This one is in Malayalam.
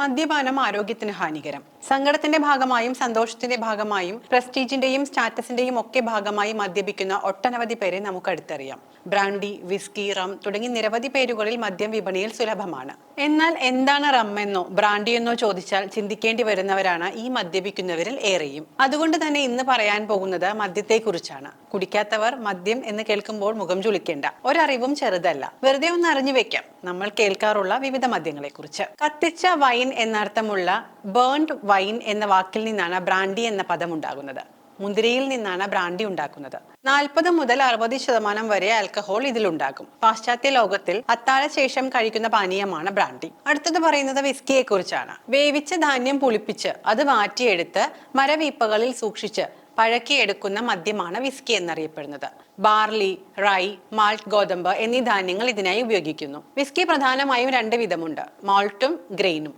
മദ്യപാനം ആരോഗ്യത്തിന് ഹാനികരം. സങ്കടത്തിന്റെ ഭാഗമായും സന്തോഷത്തിന്റെ ഭാഗമായും പ്രസ്റ്റീജിന്റെയും സ്റ്റാറ്റസിന്റെയും ഒക്കെ ഭാഗമായി മദ്യപിക്കുന്ന ഒട്ടനവധി പേരെ നമുക്ക് അടുത്തറിയാം ബ്രാൻഡി വിസ്കി റം തുടങ്ങി നിരവധി പേരുകളിൽ മദ്യം വിപണിയിൽ സുലഭമാണ്. എന്നാൽ എന്താണ് റം എന്നോ ബ്രാൻഡി എന്നോ ചോദിച്ചാൽ ചിന്തിക്കേണ്ടി വരുന്നവരാണ് ഈ മദ്യപിക്കുന്നവരിൽ ഏറെയും. അതുകൊണ്ട് തന്നെ ഇന്ന് പറയാൻ പോകുന്നത് മദ്യത്തെക്കുറിച്ചാണ്. കുടിക്കാത്തവർ മദ്യം എന്ന് കേൾക്കുമ്പോൾ മുഖം ചുളിക്കേണ്ട. ഒരറിവും ചെറുതല്ല. വെറുതെ ഒന്ന് അറിഞ്ഞു വെക്കാം. നമ്മൾ കേൾക്കാറുള്ള വിവിധ മദ്യങ്ങളെക്കുറിച്ച്. കത്തിച്ച കത്തിച്ച എന്നർത്ഥമുള്ള ബേൺഡ് വൈൻ എന്ന വാക്കിൽ നിന്നാണ് ബ്രാൻഡി എന്ന പദം ഉണ്ടാകുന്നത് മുന്തിരിയിൽ നിന്നാണ് ബ്രാൻഡി ഉണ്ടാക്കുന്നത്. നാൽപ്പത് മുതൽ അറുപത് ശതമാനം വരെ ആൽക്കഹോൾ ഇതിലുണ്ടാകും. പാശ്ചാത്യ ലോകത്തിൽ അത്താഴ ശേഷം കഴിക്കുന്ന പാനീയമാണ് ബ്രാൻഡി. അടുത്തത് പറയുന്നത് വിസ്കിയെ കുറിച്ചാണ് വേവിച്ച ധാന്യം പുളിപ്പിച്ച് അത് മാറ്റിയെടുത്ത് മരവീപ്പകളിൽ സൂക്ഷിച്ച് പഴക്കിയെടുക്കുന്ന മദ്യമാണ് വിസ്കി എന്നറിയപ്പെടുന്നത്. ബാർലി റൈ മാൾട്ട് ഗോതമ്പ് എന്നീ ധാന്യങ്ങൾ ഇതിനായി ഉപയോഗിക്കുന്നു. വിസ്കി പ്രധാനമായും രണ്ട് വിധമുണ്ട്. മാൾട്ടും ഗ്രെയിനും.